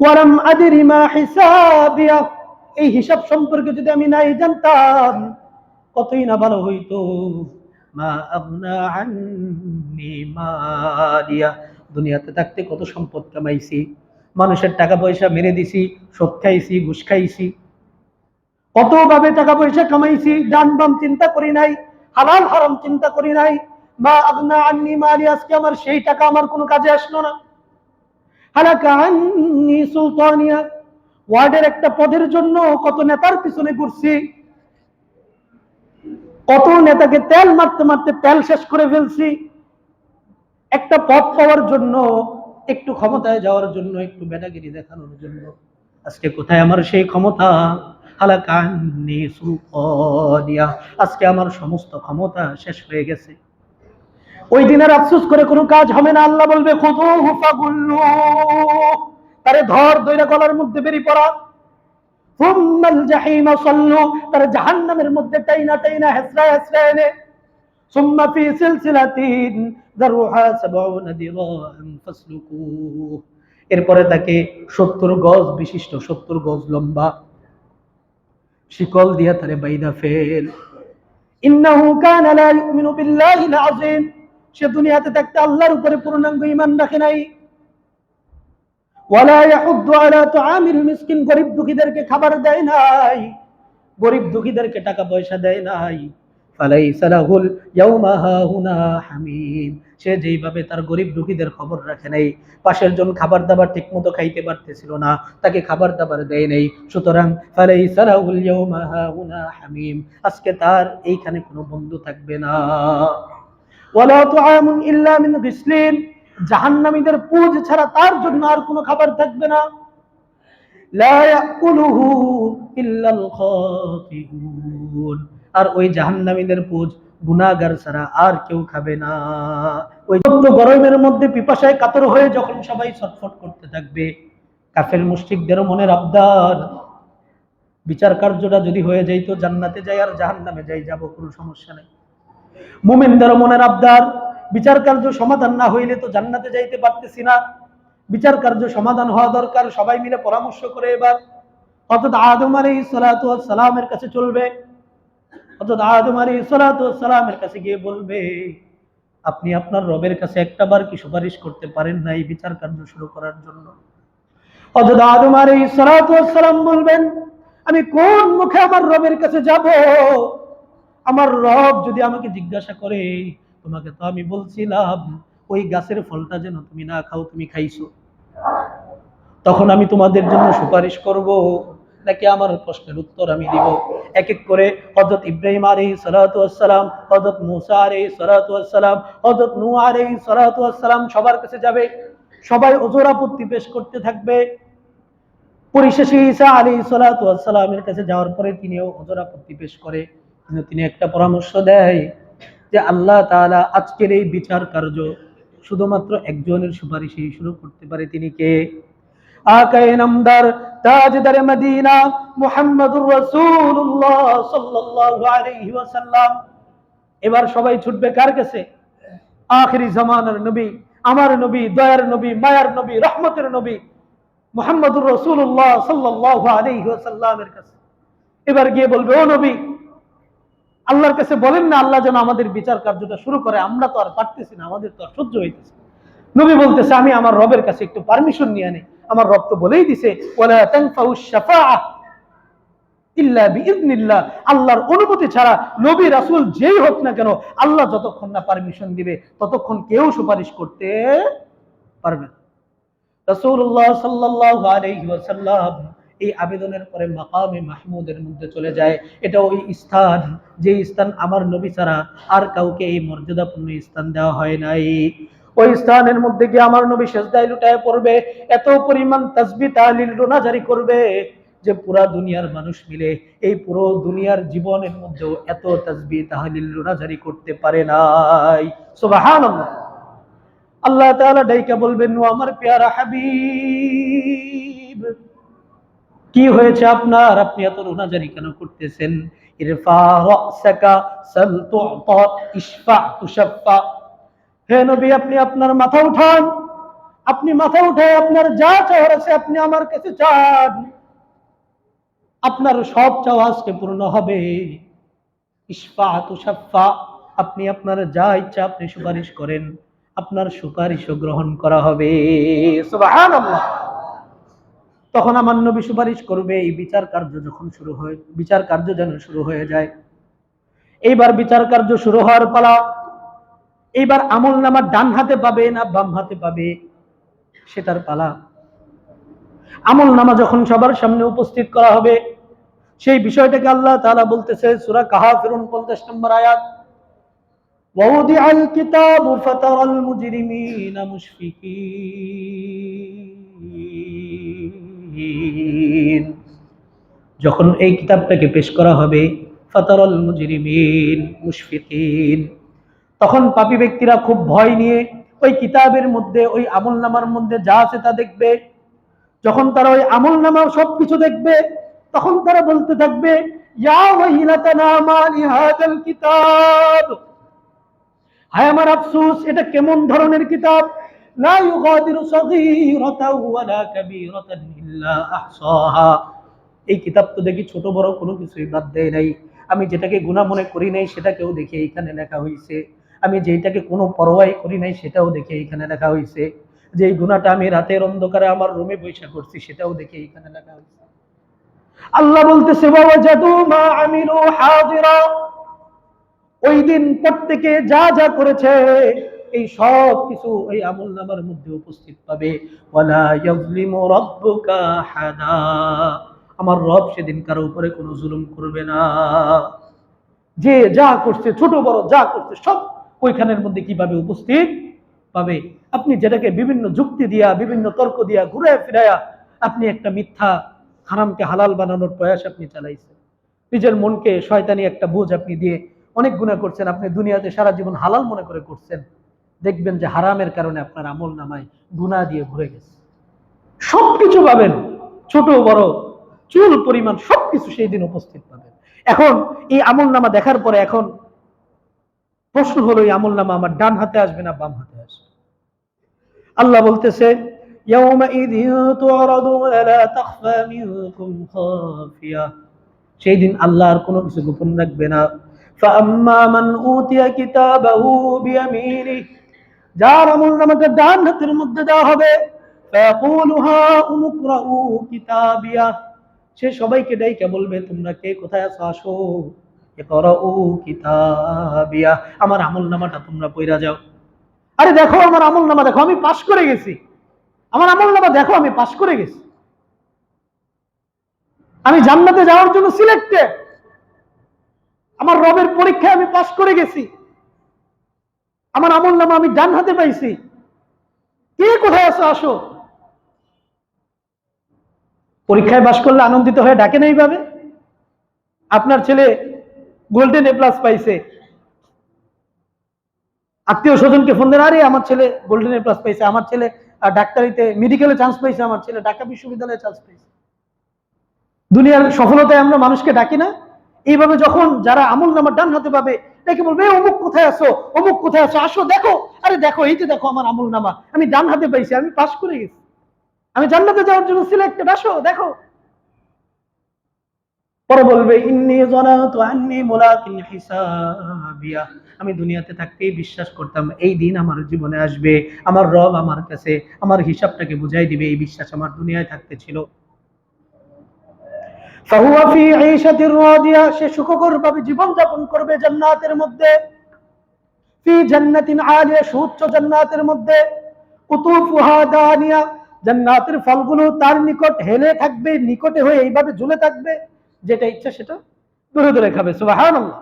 ওয়ালাম আদরি মা হিসাবিয়া। এই হিসাব সম্পর্কে যদি আমি নাই জানতাম, কতই না ভালো হইতো। মা আন্নি দুনিয়াতে থাকতে কত সম্পদ কামাইছি, মানুষের টাকা পয়সা মেরে দিছি সুদ খাইছি, ঘুষ খাইছি। কত ভাবে টাকা পয়সা কামাইছি ডান বাম চিন্তা করি নাই, হালাল হারাম চিন্তা করি নাই। মা আগনা আন্নি মালি আজকে আমার সেই টাকা আমার কোনো কাজে আসলো না। হালাকা সুলতানিয়া। ওয়ার্ডের একটা পদের জন্য কত নেতার পিছনে ঘুরছি। কত নেতাকে তেল মারতে মারতে তেল শেষ করে ফেলছি। একটা পদ পাওয়ার জন্য, একটু ক্ষমতায় যাওয়ার জন্য, একটু বেটাগিরি দেখানোর জন্য। আজকে কোথায় আমার সেই ক্ষমতা? হালাকান্নি সুলতানিয়া। আজকে আমার সমস্ত ক্ষমতা শেষ হয়ে গেছে। ওই দিনের আফসোস করে কোনো কাজ হবে না আল্লাহ বলবে খুদু হুফাগুল্লু তারে ধর দইরা গলার মধ্যে বেরিয়ে পড়া হুম্মাল জাহিমা সাল্লু তার জাহান্নামের মধ্যে টাইনা টাইনা হেসরা হেসরা এনে ثم في سلسلة ذرعها سبعون ذراعا فاسلكوه এরপরে তাকে সত্তর গজ বিশিষ্ট সত্তর গজ লম্বা শিকল দিয়া তারে বাইদা ফেল ইন্নাহু কানা লা ইউমিনু বিল্লাহিল আযীম সে দুনিয়াতে থাকতে আল্লাহর উপরে পূর্ণাঙ্গ ঈমান রাখে নাই। খাবার দেয় নাই। টাকা পয়সা দেয় নাই। সে যেইভাবে তার গরিব দুঃখীদের খবর রাখে নাই, পাশের জন খাবার দাবার ঠিকমতো খাইতে পারতেছিল না, তাকে খাবার দাবার দেয় নাই। সুতরাং আজকে তার এইখানে কোনো বন্ধু থাকবে না। জাহান্নামীদের পুজ ছাড়া তার জন্য আর কোনো খাবার থাকবে না। আর ওই জাহান্নামীদের পুজ ছাড়া আর কেউ খাবে না। ওই গরমের মধ্যে পিপাসায় কাতর হয়ে যখন সবাই ছটফট করতে থাকবে, কাফের মুশরিকদেরও মনের আবদার। বিচার কার্যটা যদি হয়ে যাইতো, জান্নাতে যাই আর জাহান্নামে যাই, যাব কোনো সমস্যা নেই। মুমিনদেরও মনের আবদার, বিচার কার্য সমাধান না হইলে তো জান্নাতে যাইতে পারতেছি না। বিচার কার্য সমাধান হওয়া দরকার, সবাই মিলে পরামর্শ করে এবার। অর্থাৎ আদম আলী সালামের কাছে চলবে। অর্থাৎ আদম আলী সালামের কাছে গিয়ে বলবে, আপনি আপনার রবের কাছে একটা বার কি সুপারিশ করতে পারেন না এই বিচার কার্য শুরু করার জন্য? অর্থাৎ আদম আলী সালাম বলবেন, আমি কোন মুখে আমার রবের কাছে যাব? আমার রব যদি আমাকে জিজ্ঞাসা করে, তোমাকে তো আমি বলছিলাম, ওই গাছের ফলটা যেন তুমি না খাও, তুমি খাইছো। তখন আমি তোমাদের জন্য সুপারিশ করব, নাকি আমার প্রশ্নের উত্তর আমি দিব। এক এক করে হজরত ইব্রাহিম আলী সালাতাম হজরত মুসা আলী সালাতাম হজরত নু আলী সালাতাম সবার কাছে যাবে। সবাই ওজোর আপত্তি পেশ করতে থাকবে। পরিশেষে ঈসা আলী সালাতামের কাছে যাওয়ার পরে তিনিও ওজোর আপত্তি পেশ করে। তিনি একটা পরামর্শ দেয় যে আল্লাহ তাআলা আজকের এই বিচার কার্য শুধুমাত্র একজনের সুপারিশেই শুরু করতে পারে। তিনি কে? এবার সবাই ছুটবে কার কাছে? আখেরি জামানার নবী, আমার নবী, দয়ার নবী, মায়ার নবী, রহমতের নবী মুহাম্মদুর রাসূলুল্লাহ সাল্লাল্লাহু আলাইহি ওয়াসাল্লামের কাছে। এবার গিয়ে বলবে, ও নবী আল্লাহর কাছে বলেন না, আল্লাহ যেন আমাদের বিচার কার্যটা শুরু করে, আমরা তো আর পারতেছি না, আমাদের তো আর সহ্য হইতেছে নবী বলতেছে, আমি আমার রবের কাছে একটু পারমিশন নিয়ে নেই আমার রব তো বলেই দিছে আল্লাহর অনুমতি ছাড়া নবী, রাসূল যেই হোক না কেন, আল্লাহ যতক্ষণ না পারমিশন দিবে, ততক্ষণ কেউ সুপারিশ করতে পারবে না। আলাইহি ওয়াসাল্লাম এই আবেদনের পরে মাকামে মাহমুদের মধ্যে চলে যায়। এটা ওই স্থান যে স্থান আমার নবী ছাড়া আর কাউকে এই মর্যাদাপূর্ণ স্থান দেওয়া হয় নাই। ওই স্থানের মধ্যে গিয়ে আমার নবী সেজদায় লুটায় পড়বে, এত পরিমাণ তাসবি তাহলিল রোনা জারি করবে যে পুরা দুনিয়ার মানুষ মিলে এই পুরো দুনিয়ার জীবনের মধ্যেও এত তাসবি তাহলিল রোনা জারি করতে পারে নাই। সুবহানাল্লাহ। আল্লাহ তাআলা ডাইকা বলবেন আমার পেয়ারা হাবিব কি হয়েছে আপনার? আপনি এত রোনাজারি কেন করতেছেন? হে নবী, আপনি আপনার মাথা উঠান। আপনি মাথা আপনার যা চাওয়ার আছে আপনি আমার কাছে চান। আপনার সব চাওয়া আজকে পূর্ণ হবে। ইসফা তুষাফা আপনি আপনার যা ইচ্ছা আপনি সুপারিশ করেন। আপনার সুপারিশও গ্রহণ করা হবে। তখন আমার নবী সুপারিশ করবে এই বিচার কার্য যখন শুরু হয় বিচার কার্য যেন শুরু হয়ে যায় এইবার বিচার কার্য শুরু হওয়ার পালা এইবার আমল নামা ডান হাতে পাবে না বাম হাতে পাবে সেটার পালা আমল নামা যখন সবার সামনে উপস্থিত করা হবে সেই বিষয়টাকে আল্লাহ তাআলা বলতেছে সূরা কাহাফিরুন 50 নম্বর আয়াত ووضع الكتاب فترى المجرمين مشفقين যখন এই কিতাবটাকে পেশ করা হবে, ফাতারল মুজরিমিন, মুশফিকিন, তখন পাপী ব্যক্তিরা খুব ভয় নিয়ে ওই কিতাবের মধ্যে, ওই আমল নামার মধ্যে যা আছে তা দেখবে। যখন তারা ওই আমল নামা সবকিছু দেখবে, তখন তারা বলতে থাকবে হায় আমার আফসুস, এটা কেমন ধরনের কিতাব? লা ইউগাদিরু সগীরাতাও ওয়ালা কাবীরাতান ইল্লা আহসাহা এই কিতাব তো দেখি ছোট বড় কোনো কিছুই বাদ দেয় নাই। আমি যেটাকে গুনাহ মনে করি নাই সেটাকেও দেখে এখানে লেখা হয়েছে আমি যেটাকে কোনো পরোয়াই করি নাই সেটাও দেখে এখানে লেখা হয়েছে যে গুনাহটা আমি রাতের অন্ধকারে আমার রুমে বৈশা করছি সেটাও দেখে এখানে লেখা হয়েছে আল্লাহ বলতেছে বাবা জাদু মা আমিলু হাজিরা। ওই দিন প্রত্যেকে যা যা করেছে এই সব কিছু ওই আমল নামার মধ্যে উপস্থিত পাবে। আমার রব সেদিন কারও উপরে কোনো জুলুম করবে না। যে যা করছে, ছোট, বড়, যা করছে, সব ওইখানের মধ্যে কীভাবে উপস্থিত পাবে? আপনি যেটাকে বিভিন্ন যুক্তি দিয়া, বিভিন্ন তর্ক দিয়া ঘুরে ফিরাইয়া আপনি একটা মিথ্যা হারামকে হালাল বানানোর প্রয়াস আপনি চালাইছেন। নিজের মনকে শয়তানি একটা বোঝ আপনি দিয়ে অনেক গুণা করছেন। আপনি দুনিয়াতে সারা জীবন হালাল মনে করে করছেন। দেখবেন যে হারামের কারণে আপনার আমল নামায় গুণা দিয়ে ভরে গেছে সবকিছু পাবেন ছোট বড় চুল পরিমাণ সবকিছু সেই দিন উপস্থিত পাবেন এখন এই আমল নামা দেখার পরে এখন প্রশ্ন হলো এই আমল নামা আমার ডান হাতে আসবে না বাম হাতে আসবে আল্লাহ বলতেছে يومئذ تعرضون لا تخفى منكم خافية সেই দিন আল্লাহ আর কোনো কিছু গোপন রাখবে না فأما من أوتي كتابه بيمينه যার আমল নামাটা ডান হাতের মধ্যে দেওয়া হবে সে সবাইকে ডাইকা বলবে, তোমরা কে? কোথায় আছো? আসো। কিতাবিয়া। আমার আমল নামাটা তোমরা পইরা যাও। আরে দেখো, আমার আমল নামা দেখো, আমি পাশ করে গেছি। আমার আমল নামা দেখো, আমি পাশ করে গেছি। আমি জান্নাতে যাওয়ার জন্য সিলেক্টেড আমার রবের পরীক্ষায় আমি পাশ করে গেছি। আমার আমল নামা আমি ডান হাতে পাইছি। কে কোথায় আছো? আসো। পরীক্ষায় পাশ করলে আনন্দিত হয়ে ডাকে না এইভাবে? আপনার ছেলে গোল্ডেন এ প্লাস পাইছে। আত্মীয় স্বজনকে ফোন দেন, আরে, আমার ছেলে গোল্ডেন এ প্লাস পাইছে, আমার ছেলে ডাক্তারিতে মেডিকেলে চান্স পাইছে, আমার ছেলে ঢাকা বিশ্ববিদ্যালয়ে চান্স পাইছে। দুনিয়ার সফলতায় আমরা মানুষকে ডাকি না। এইভাবে যখন যারা আমল নামার ডান হাতে পাবে দেখে বলবে "এ, অমুক কোথায় আছো? অমুক কোথায় আছো? আসো দেখো। আরে দেখো এই যে দেখো আমার আমল নামা। আমি ডান হাতে পাইছি আমি পাস করে গেছি। আমি জান্নাতে যাওয়ার জন্য সিলেক্টেড আসো দেখো। পরে বলবে ইন্নি জানাতু আন্নি মুলাকিন হিসাবিয়া। আমি দুনিয়াতে থাকতেই বিশ্বাস করতাম এই দিন আমার জীবনে আসবে আমার রব আমার কাছে আমার হিসাবটাকে বুঝাই দিবে। এই বিশ্বাস আমার দুনিয়ায় থাকতে ছিল। ফাহুয়া ফি ঈশাতির রাদিয়া, সে সুখকর ভাবে জীবন যাপন করবে জান্নাতের মধ্যে। ফি জান্নাতিন আলিয়া সুউচ্চ জান্নাতের মধ্যে। কুতুফুহা দানিয়া, জান্নাতের ফলগুলো তার নিকট হেলে থাকবে, নিকটে হয়ে এইভাবে ঝুলে থাকবে। যেটা ইচ্ছা সেটা ধরে ধরে খাবে, সুবহানাল্লাহ।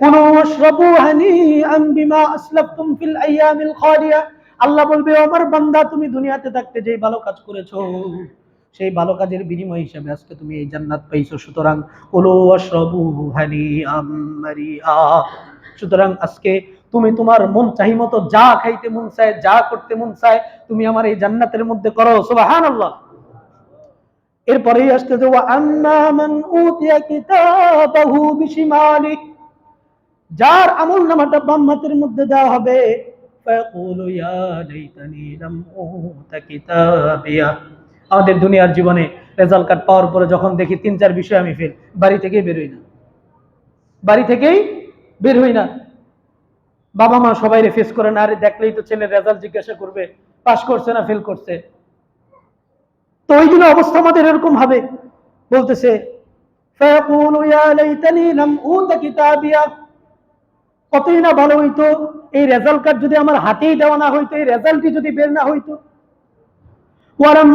কুলু ওয়াশরাবু হানিআন বিমা আসলাফতুম ফিল আইয়ামিল খালিয়া। আল্লাহ বলবে আমার বান্দা, তুমি দুনিয়াতে থাকতে যেই ভালো কাজ করেছ। সেই ভালো কাজের বিনিময় হিসাবে আজকে তুমি এই জান্নাত পাইছো সুতরাং কুলু ওয়াশরাবু হানিআম মারিআ সুতরাং আজকে তুমি তোমার মন চাহি মতো যা খাইতে মন চায় যা করতে মন চায় তুমি আমার এই জান্নাতের মধ্যে করো সুবহানাল্লাহ এরপরেই আসতে যে ওয়া আম্মা মান উতিয়া কিতাবাহু বিশিমালি যার আমল নামাটা বাম হাতের মধ্যে দেওয়া হবে فيقول يا ليتني لم أوت كتابيه আমাদের দুনিয়ার জীবনে রেজাল্ট কার্ড পাওয়ার পরে যখন দেখি তিন, চার বিষয় আমি ফেল বাড়ি থেকেই বেরোই না। বাড়ি থেকেই বের হই না। বাবা মা সবাই ফেস করে না, আরে দেখলেই তো ছেলের রেজাল্ট জিজ্ঞাসা করবে পাশ করছে না ফেল করছে। তো ওই দিনে অবস্থা আমাদের এরকম হবে। বলতেছে কতই না ভালো হইতো, এই রেজাল্ট কার্ড যদি আমার হাতেই দেওয়া না হইতো, এই রেজাল্টই যদি বের না হইতো। ওয়ারাম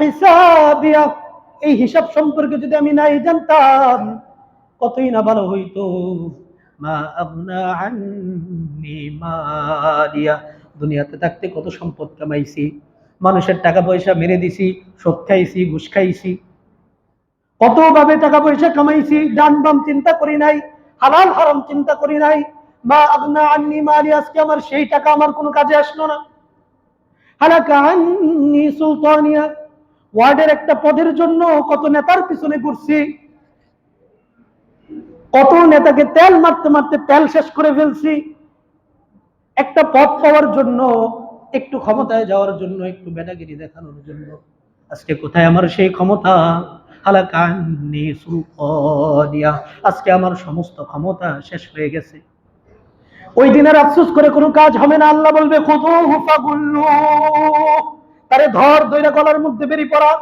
হিসাবিয়া। এই হিসাব সম্পর্কে যদি আমি নাই জানতাম, কতই না ভালো হইতো। মা মালিয়া। দুনিয়াতে থাকতে কত সম্পদ কামাইছি, মানুষের টাকা পয়সা মেরে দিছি সুদ খাইছি, ঘুষ খাইছি। কতভাবে টাকা পয়সা কামাইছি ডান বাম চিন্তা করি নাই হালাল হারাম চিন্তা করি নাই। মা আবনা আন্নি মালি আজকে আমার সেই টাকা আমার কোনো কাজে আসলো না। ওয়ার্ডের একটা পদের জন্য কত নেতার পিছনে ঘুরছি। কত নেতাকে তেল মারতে মারতে তেল শেষ করে ফেলছি। একটা পদ পাওয়ার জন্য, একটু ক্ষমতায় যাওয়ার জন্য, একটু বেটাগিরি দেখানোর জন্য। আজকে কোথায় আমার সেই ক্ষমতা? হালাকান্নি সুলতানিয়া। আজকে আমার সমস্ত ক্ষমতা শেষ হয়ে গেছে। ওই দিনের আফসোস করে কোনো কাজ হবে না, আল্লাহ বলবে তারে ধর, দইরা গলার মধ্যে বেরিয়ে পড়া।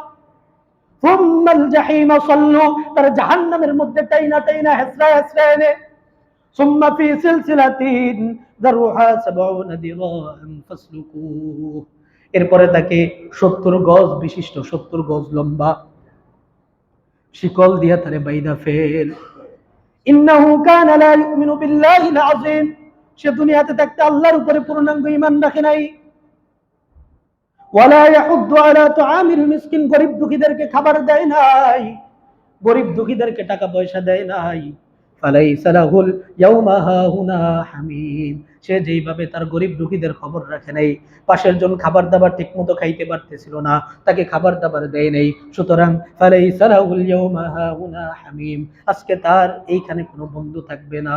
এরপরে তাকে সত্তর গজ বিশিষ্ট, সত্তর গজ লম্বা শিকল দিয়া তারে বাইদা ফেল। ইন্নাহু কানা লা ইউমিনু বিল্লাহিল আযীম। সে দুনিয়াতে থাকতে আল্লাহর উপরে পূর্ণাঙ্গ ঈমান রাখে নাই। গরিব দুঃখীদেরকে খাবার দেয় নাই। গরিব দুঃখীদেরকে টাকা পয়সা দেয় নাই। সে যেইভাবে তার গরিব খবর রাখে নাই, পাশের জন খাবার দাবার ঠিকমতো খাইতে পারতেছিল না, তাকে খাবার দাবার দেয় নাই। সুতরাং আজকে তার এইখানে কোনো বন্ধু থাকবে না।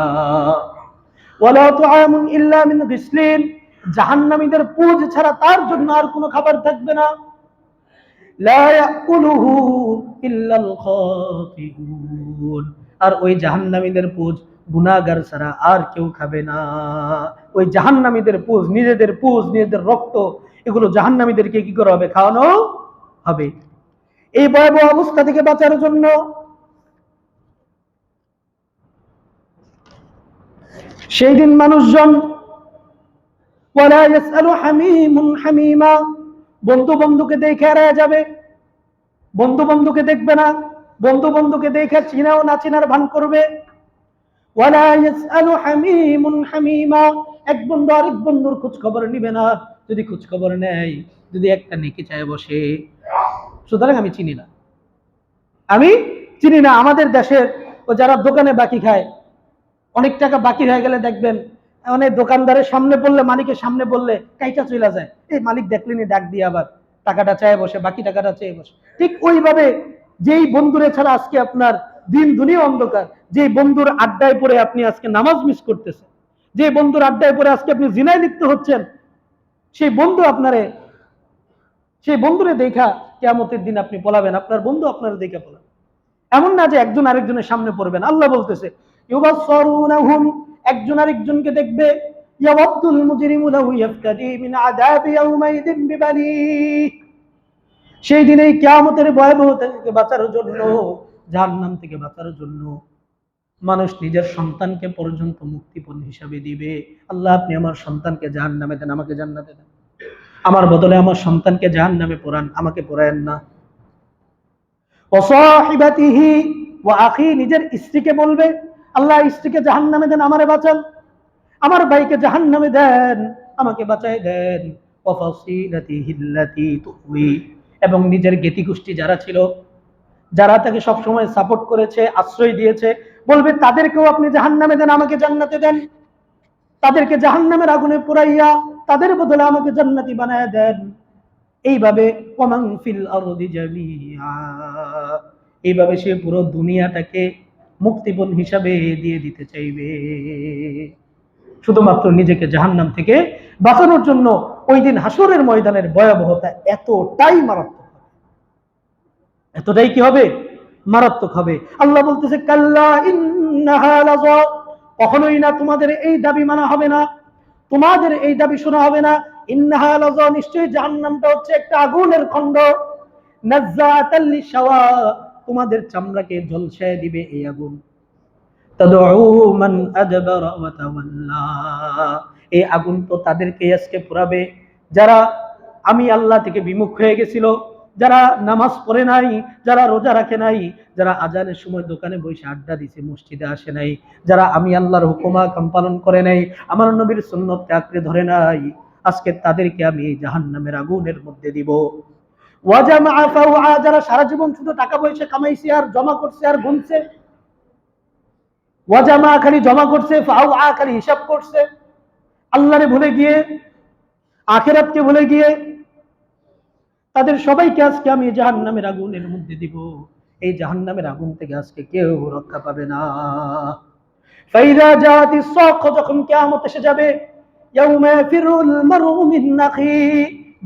জাহান্নামীদের পুজ ছাড়া তার জন্য আর কোনো খাবার থাকবে না। আর ওই জাহান্নামীদের পুজ ছাড়া আর কেউ খাবে না। ওই জাহান্নামীদের পুজ, নিজেদের পুজ, নিজেদের রক্ত, এগুলো জাহান্নামীদেরকে কি করা হবে? খাওয়ানো হবে। এই ভয়াবহ অবস্থা থেকে বাঁচার জন্য সেই দিন মানুষজন বন্ধু বন্ধুকে দেখে এড়ায় যাবে। বন্ধু বন্ধুকে দেখবে না বন্ধু বন্ধুকে দেখে চিনাও না, চিনার ভান করবে। এক বন্ধু আরেক বন্ধুর খোঁজ খবর নিবে না। যদি খোঁজ খবর নেয়, যদি একটা নেকি চায় বসে। সুতরাং আমি চিনি না। আমি চিনি না, আমাদের দেশের ও যারা দোকানে বাকি খায় অনেক টাকা বাকি হয়ে গেলে দেখবেন, অনেক দোকানদারের সামনে পড়লে, মালিকের সামনে বললে কাইটা চলে যায়। এই মালিক দেখলেনি ডাক দিয়ে আবার টাকাটা চায় বসে, বাকি টাকাটা চেয়ে বসে। ঠিক ওইভাবে যেই বন্ধুরে ছাড়া আজকে আপনার দিন দুনিয়া অন্ধকার, যেই বন্ধুর আড্ডায় পড়ে আপনি আজকে নামাজ মিস করতেছেন যে বন্ধুর আড্ডায় পড়ে আজকে আপনি জিনায় লিপ্ত হচ্ছেন, সেই বন্ধু আপনারে, সেই বন্ধুরে দেখা কেয়ামতের দিন আপনি পলাবেন, আপনার বন্ধু আপনার দেখা পলাবেন এমন না যে একজন আরেকজনের সামনে পড়বেন, আল্লাহ বলতেছে ইউবাসসারুনাহুম, একজন আরেকজনকে দেখবে, ইয়াওয়াদ্দুল মুজরিমু লাহু ইয়াফতাদি মিন আযাবি ইয়াউমাইযিন বিবানিহি সেই দিনে এই কিয়ামতের ভয়াবহতা থেকে বাঁচার জন্য, জাহান্নাম থেকে বাঁচার জন্য মানুষ নিজের সন্তানকে পর্যন্ত মুক্তিপণ হিসাবে দিবে। আল্লাহ, আপনি আমার সন্তানকে জাহান্নামে দেন, আমাকে জান্নাতে দেন। আমার বদলে আমার সন্তানকে জাহান্নামে পড়ান আমাকে পড়ায়েন না। ওয়াসাহিবাতিহি ওয়া আখি নিজের স্ত্রীকে বলবে আল্লাহ স্ত্রীকে জাহান্নামে দেন, আমারে বাঁচান। আমার ভাইকে জাহান্নামে দেন, আমাকে বাঁচাই দেন। এবং নিজের জ্ঞাতি গোষ্ঠী যারা ছিল, যারা তাকে সবসময় সাপোর্ট করেছে, আশ্রয় দিয়েছে, বলবে, তাদেরকেও আপনি জাহান্নামে দেন, আমাকে জান্নাতে দেন। তাদেরকে জাহান্নামের আগুনে পুরাইয়া, তাদের বদলে আমাকে জান্নাতি বানায় দেন। এইভাবে ওমান ফিল আরদি এইভাবে সে পুরো দুনিয়াটাকে মুক্তিপণ হিসাবে দিয়ে দিতে চাইবে। শুধুমাত্র নিজেকে জাহান্নাম থেকে বাঁচানোর জন্য ওই দিন হাসরের ময়দানের ভয়াবহতা এতটাই মারাত্মক হবে। এতটাই কি হবে? মারাত্মক হবে। আল্লাহ বলতেছে, কাল্লা কখনোই না তোমাদের এই দাবি মানা হবে না। তোমাদের এই দাবি শোনা হবে না। ইন্নাহা নিশ্চয়ই জাহান্নামটা হচ্ছে একটা আগুনের লিশাওয়া তোমাদের চামড়াকে ঝলসায় দিবে এই আগুন। এই আগুন তো তাদেরকে আজকে পুরাবে যারা আমি আল্লাহ থেকে বিমুখ হয়ে গেছিল, যারা নামাজ পড়ে নাই, যারা রোজা রাখে নাই, যারা আজানের সময় দোকানে বসে আড্ডা দিছে, মসজিদে আসে নাই, যারা আমি আল্লাহর হুকুমা কাম পালন করে নাই, আমার নবীর সুন্নতকে আঁকড়ে ধরে নাই, আজকে তাদেরকে আমি জাহান্নামের আগুনের মধ্যে দিব। যারা সারা জীবন শুধু টাকা পয়সা কামাইছে আর জমা করছে আর গুনছে। ওয়াজামা জমা করছে হিসাব করছে। আল্লাহরে ভুলে গিয়ে, আখেরাতকে ভুলে গিয়ে তাদের সবাইকে আজকে আমি জাহান্নামের আগুনের মধ্যে দিব। এই জাহান্নামের আগুন থেকে আজকে কেউ রক্ষা পাবে না। ফাইদা জাতি সখ যখন কিয়ামত এসে যাবে, ইয়াউমা ফিরুল মিন নাখি।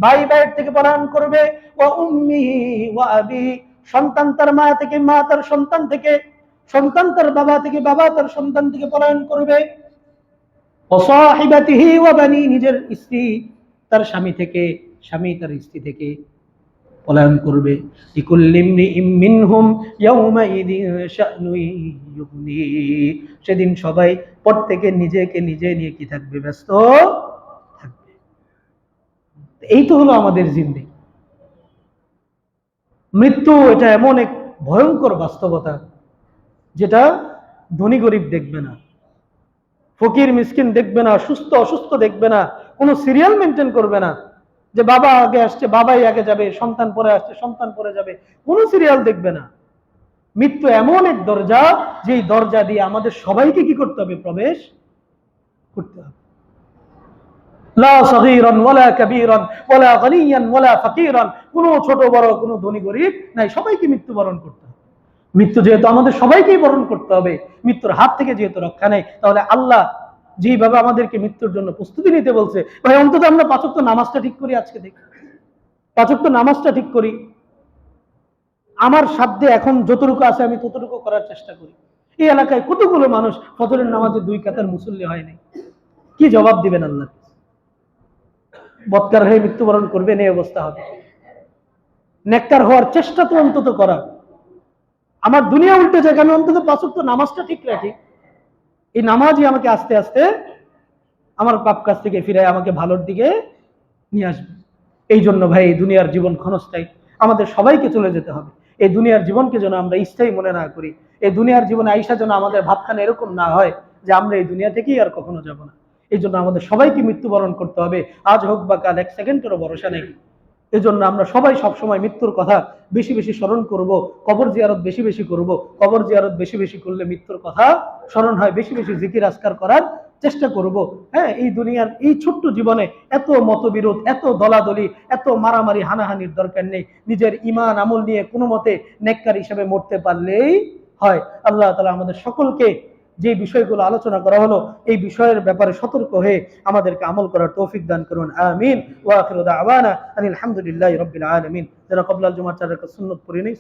ভাই ভাইয়ের থেকে পলায়ন করবে। ওয়া উম্মিহি ওয়া আবি, সন্তান তার মা থেকে, মা তার সন্তান থেকে, সন্তান তার বাবা থেকে, বাবা তার সন্তান থেকে পলায়ন করবে। অসাহিবাতিহি ওয়া বানি, নিজের স্ত্রী তার স্বামী থেকে, স্বামী তার স্ত্রী থেকে পলায়ন করবে। সেদিন সবাই প্রত্যেকে নিজেকে নিজে নিয়ে কি থাকবে? ব্যস্ত এই তো হলো আমাদের জিন্দি। মৃত্যু এটা এমন এক ভয়ঙ্কর বাস্তবতা, যেটা ধনী গরিব দেখবে না, ফকির মিসকিন দেখবে না, সুস্থ অসুস্থ দেখবে না, কোনো সিরিয়াল মেনটেন করবে না, যে বাবা আগে আসছে, বাবাই আগে যাবে, সন্তান পরে আসছে, সন্তান পরে যাবে, কোনো সিরিয়াল দেখবে না। মৃত্যু এমন এক দরজা, যেই দরজা দিয়ে আমাদের সবাইকে কি করতে হবে? প্রবেশ করতে হবে। কোনো ছোট, বড়, কোনো ধনী, গরিব নাই। সবাইকে মৃত্যুবরণ করতে মৃত্যু যেহেতু আমাদের সবাইকেই বরণ করতে হবে, মৃত্যুর হাত থেকে যেহেতু রক্ষা নেই, তাহলে আল্লাহ আমাদেরকে মৃত্যুর জন্য প্রস্তুতি নিতে বলছে, ভাই, অন্তত আমরা পাচক তো নামাজটা ঠিক করি আজকে দেখি। পাচক তো নামাজটা ঠিক করি। আমার সাধ্যে এখন যতটুকু আছে আমি ততটুকু করার চেষ্টা করি। এই এলাকায় কতগুলো মানুষ ফজরের নামাজে দুই কাতার মুসল্লি হয়নি কি জবাব দিবেন আল্লাহ? বৎকার হয়ে মৃত্যুবরণ করবেন এই অবস্থা হবে। নেককার হওয়ার চেষ্টা তো অন্তত করা। আমার দুনিয়া উল্টে যায় আমি অন্তত পাঁচক তো নামাজটা ঠিক রাখি। এই নামাজই আমাকে আস্তে আস্তে আমার পাপ কাছ থেকে ফিরে আমাকে ভালোর দিকে নিয়ে আসবে। এই জন্য ভাই, এই দুনিয়ার জীবন ক্ষণস্থায়ী। আমাদের সবাইকে চলে যেতে হবে। এই দুনিয়ার জীবনকে যেন আমরা স্থায়ী মনে না করি। এই দুনিয়ার জীবনে আইসা যেন আমাদের ভাবখানা এরকম না হয় যে আমরা এই দুনিয়া থেকেই আর কখনো যাব না। এই জন্য আমাদের সবাইকে মৃত্যুবরণ করতে হবে। আজ হোক বা কাল, এক সেকেন্ডেরও ভরসা নেই। এই জন্য আমরা সবাই সবসময় মৃত্যুর কথা বেশি বেশি স্মরণ করব, কবর জিয়ারত বেশি বেশি করব। কবর জিয়ারত বেশি বেশি করলে মৃত্যুর কথা স্মরণ হয়, বেশি বেশি জিকির আজকার করার চেষ্টা করব। হ্যাঁ এই দুনিয়ার এই ছোট্ট জীবনে এত মতবিরোধ, এত দলাদলি, এত মারামারি, হানাহানির দরকার নেই। নিজের ইমান আমল নিয়ে কোনো মতে নেককার হিসেবে মরতে পারলেই হয়। আল্লাহ তালা আমাদের সকলকে যে বিষয়গুলো আলোচনা করা হলো, এই বিষয়ের ব্যাপারে সতর্ক হয়ে আমাদেরকে আমল করার তৌফিক দান করুন। আমিন। ওয়া আখিরু দাওয়ানা আনিল হামদুলিল্লাহি রাব্বিল আলামিন। যারা কবলাল জুমার চারের সুন্নাত পড়ে নেই